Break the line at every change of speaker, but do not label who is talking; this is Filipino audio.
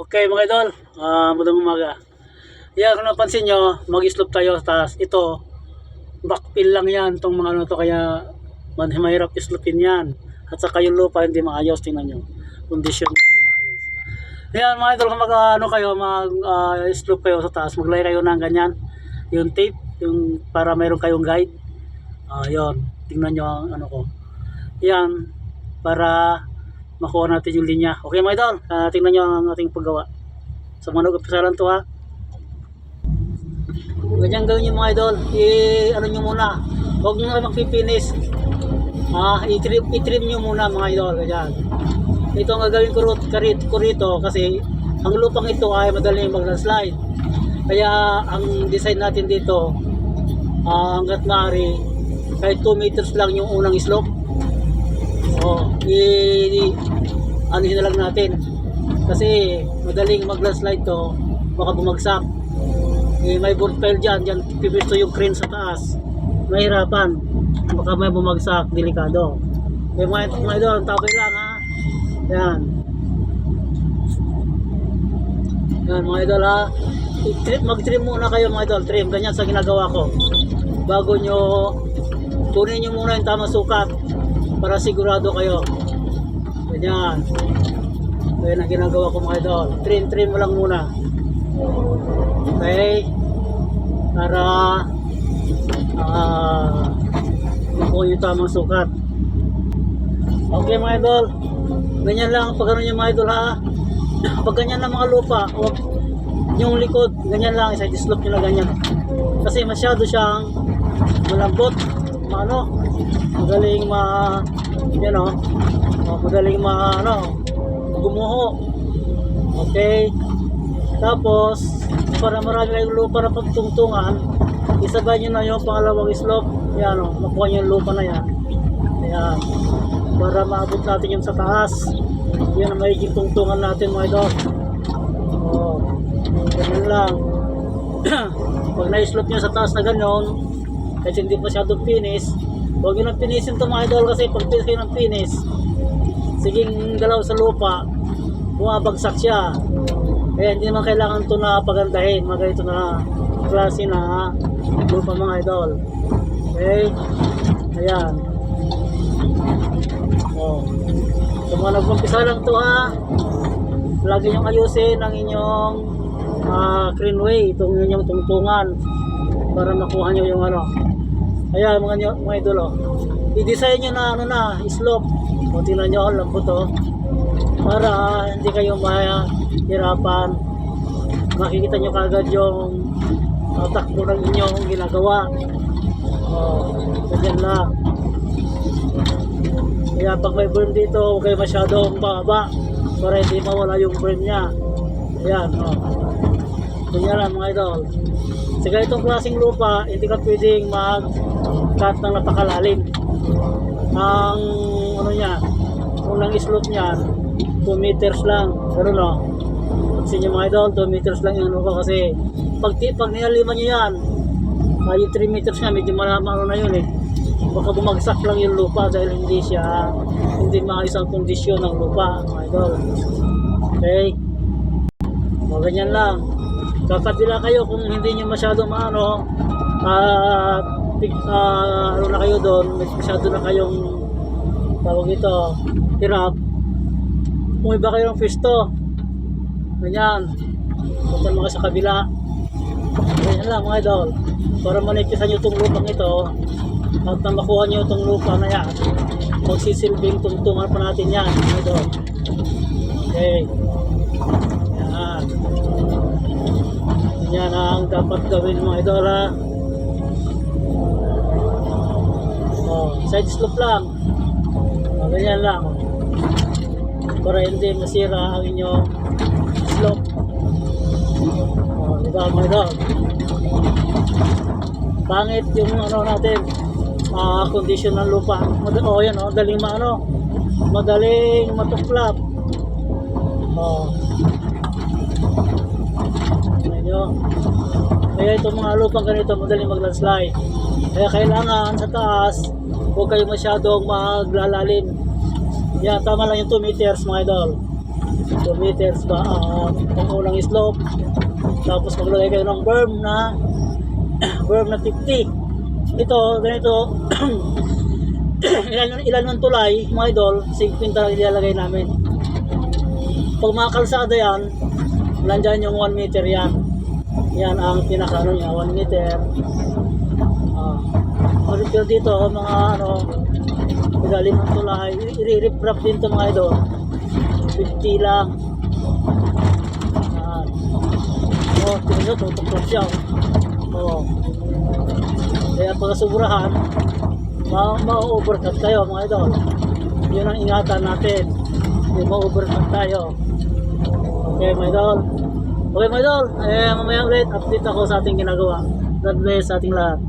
Okay mga idol, ah magandang umaga. Yan, kung napansin nyo, mag-slope tayo taas. Ito, backfill lang yan, itong mga ano to, kaya man- mahirap islopin yan. At saka yung lupa hindi maayos, tingnan nyo. Kondisyon niya hindi maayos. Yan mga idol, kung mag ano kayo, mag-slope kayo sa taas, maglay kayo ng ganyan. Yung tape, yung para mayroon kayong guide. Ah, yun, tingnan nyo ang ano ko. Yan, para makuha natin yung linya. Okay mga idol, uh, tingnan nyo ang ating paggawa. Sa mga nag-upisalan to ha. Ganyan gawin nyo mga idol. I, ano nyo muna. Huwag nyo na magpipinis. Ah, i-trim, i-trim nyo muna mga idol. Ganyan. Ito ang gagawin ko, karit, ko rito kasi ang lupang ito ay madaling mag-slide. Kaya ang design natin dito, ah, hanggat maaari, kahit 2 meters lang yung unang slope. Oh, i ano na lang natin. Kasi madaling mag-landslide to, baka bumagsak. Eh, may pile dyan, dyan pipisto yung crane sa taas. Mahirapan. Baka may bumagsak, delikado. Eh, mga, mga idol, tabay lang ha. Yan. Yan mga idol ha. I-trim, mag-trim muna kayo mga idol, trim. Ganyan sa ginagawa ko. Bago nyo, kunin nyo muna yung tamang sukat para sigurado kayo. Ganyan. Ganyan ang ginagawa ko mga idol. Trim, trim mo lang muna. Okay? Para uh, yung tamang sukat. Okay mga idol. Ganyan lang pag ano yung mga idol ha. Pag ganyan lang mga lupa, huwag yung likod, ganyan lang, isa slope nyo na ganyan. Kasi masyado siyang malambot, maano, madaling ma, yan o, madaling ma, ano, gumuho. Okay. Tapos, para marami kayong lupa na pagtungtungan, isabay nyo na yung pangalawang slope. Yan o, makuha nyo yung lupa na yan. Ayan. Para maabot natin yung sa taas. Yan ang magiging tungtungan natin mga idol. Oh, ganun lang. Pag na-slope nyo sa taas na gano'n, kasi hindi masyadong finish, huwag nyo nang pinisin ito mga idol kasi pag finish kayo ng finish, siging galaw sa lupa, bumabagsak siya. Kaya hindi naman kailangan ito na pagandahin, mga ganito na klase na lupa mga idol. Okay? Ayan. Oh. Sa mga nagpumpisa lang to ha, lagi niyong ayusin ang inyong uh, greenway, itong inyong tungtungan para makuha niyo yung ano. Ayan mga, nyo- mga idol oh. I-design nyo na ano na, slope. O tingnan nyo, lambot oh. Para hindi kayo mahirapan. Makikita nyo kagad yung uh, takbo ng inyong ginagawa. Oh, ganyan lang. Kaya pag may burn dito, huwag kayo masyadong baba para hindi mawala yung burn niya. Ayan, oh. Ganyan lang mga idol. Sa ganitong klaseng lupa, hindi ka pwedeng mag-cut ng napakalalim. Ang ano niya, unang slope niya, 2 meters lang. Pero no, sa inyo mga idol, 2 meters lang ano ko kasi pag, pag nilaliman niyo yan, uh, yung 3 meters nga, medyo malama ano na yun eh. Baka bumagsak lang yung lupa dahil hindi siya, hindi maayos kondisyon ng lupa, mga idol. Okay? O, ganyan lang. Kakabila kayo kung hindi nyo masyado maano, at ah, ano na kayo doon, mas- masyado na kayong tawag ito, hirap. Kung iba kayo ng pisto, ganyan, punta mga sa kabila. Ganyan lang mga idol. Para manipisan nyo itong lupang ito, at na makuha nyo itong lupa na yan, magsisilbing tungtungan pa natin yan, mga idol. Okay. Yan. Yan ang dapat gawin mga idol ha. Side slope lang. Oh, ganyan lang. Para hindi masira ang inyong slope. Oh, di ba mga idol? Pangit yung ano natin, ah condition ng lupa. Mad oh, yan oh, daling maano, madaling matuklap. Oh. Medyo. Kaya itong mga lupang ganito madaling mag-landslide. Kaya kailangan sa taas, huwag kayo masyadong maglalalim. Yan, tama lang yung 2 meters mga idol. 2 meters ba uh, ang unang slope. Tapos maglagay kayo ng berm na berm na 50. Ito, ganito, ilan, ilan ng tulay, mga idol, 50 talaga ilalagay namin. Pag mga kalsada yan, nandyan yung 1 meter yan. Yan ang pinaka ano niya, 1 meter. Ah. Uh, pero dito, mga ano, ilalim ng tulay, i-rip-wrap din ito mga idol. 50 lang. Yan. Oh, tingnan nyo, tutuklap siya. Oh. Kaya pag sobrahan, ma ma-overcut kayo mga idol. Yun ang ingatan natin. Hindi ma-overcut tayo. Okay mga idol. Okay mga idol, eh, mamaya ulit update ako sa ating ginagawa. God bless sa ating lahat.